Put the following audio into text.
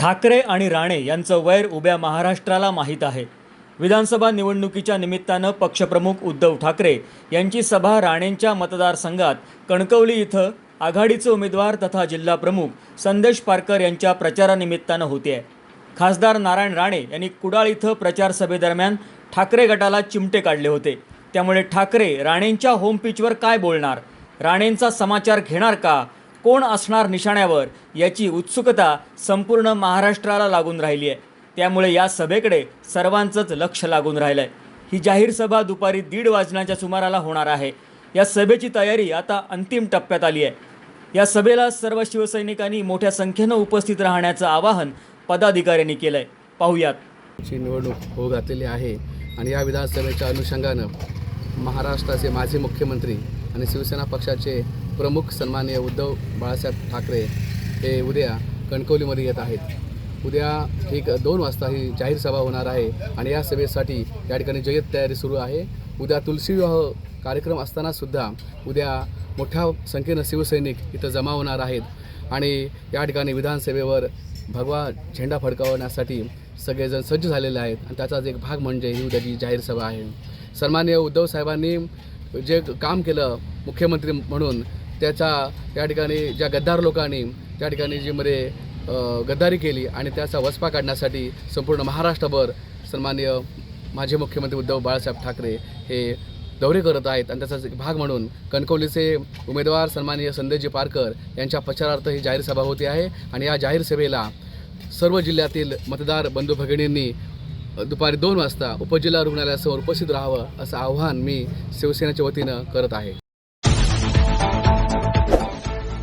ठाकरे आणि राणे यांचं वैर उभ्या महाराष्ट्राला माहीत आहे. विधानसभा निवडणुकीच्या निमित्तानं पक्षप्रमुख उद्धव ठाकरे यांची सभा राणेंच्या मतदारसंघात कणकवली इथं आघाडीचे उमेदवार तथा जिल्हा प्रमुख संदेश पारकर यांच्या प्रचारानिमित्तानं होते आहे खासदार नारायण राणे यांनी कुडाळ इथं प्रचार सभेदरम्यान ठाकरे गटाला चिमटे काढले होते. त्यामुळे ठाकरे राणेंच्या होम पिचवर काय बोलणार? राणेंचा समाचार घेणार का? कोण असणार निशाण्यावर याची उत्सुकता संपूर्ण महाराष्ट्राला लागून राहिली आहे. त्यामुळे या सभेकडे सर्वांचंच लक्ष लागून राहिलं आहे ही जाहीर सभा दुपारी दीड वाजण्याच्या सुमाराला होणार आहे. या सभेची तयारी आता अंतिम टप्प्यात आली आहे. या सभेला सर्व शिवसैनिकांनी मोठ्या संख्येनं उपस्थित राहण्याचं आवाहन पदाधिकाऱ्यांनी केलं आहे पाहूयात. ची निवडणूक होऊ घातलेली आहे आणि या विधानसभेच्या अनुषंगानं महाराष्ट्राचे माजी मुख्यमंत्री आणि शिवसेना पक्षाचे प्रमुख सन्माननीय उद्धव बाळासाहेब ठाकरे हे उद्या कणकवलीमध्ये येत आहेत. उद्या एक दोन वाजता ही जाहीर सभा होणार आहे आणि या सभेसाठी या ठिकाणी जय्यत तयारी सुरू आहे. उद्या तुलसी विवाह कार्यक्रम असतानासुद्धा उद्या मोठ्या संख्येनं शिवसैनिक इथं जमा होणार आहेत आणि या ठिकाणी विधानसभेवर भगवा झेंडा फडकावण्यासाठी सगळेजण सज्ज झालेले आहेत आणि त्याचाच एक भाग म्हणजे ही उद्याची जाहीर सभा आहे. सन्माननीय उद्धव साहेबांनी जे काम केलं मुख्यमंत्री म्हणून त्याचा त्या ठिकाणी ज्या गद्दार लोकांनी त्या ठिकाणी जी मध्ये गद्दारी केली आणि त्याचा वसपा काढण्यासाठी संपूर्ण महाराष्ट्रभर सन्माननीय माजी मुख्यमंत्री उद्धव बाळासाहेब ठाकरे हे दौरे करत आहेत आणि त्याचाच एक भाग म्हणून कणकवलीचे उमेदवार सन्माननीय संदेशजी पारकर यांच्या प्रचारार्थ ही जाहीर सभा होती आहे आणि या जाहीर सभेला सर्व जिल्ह्यातील मतदार बंधू भगिनींनी दुपारी दोन वाजता उपजिल्हा रुग्णालयासमोर उपस्थित राहावं असं आव्हान मी शिवसेनेच्या वतीनं करत आहे.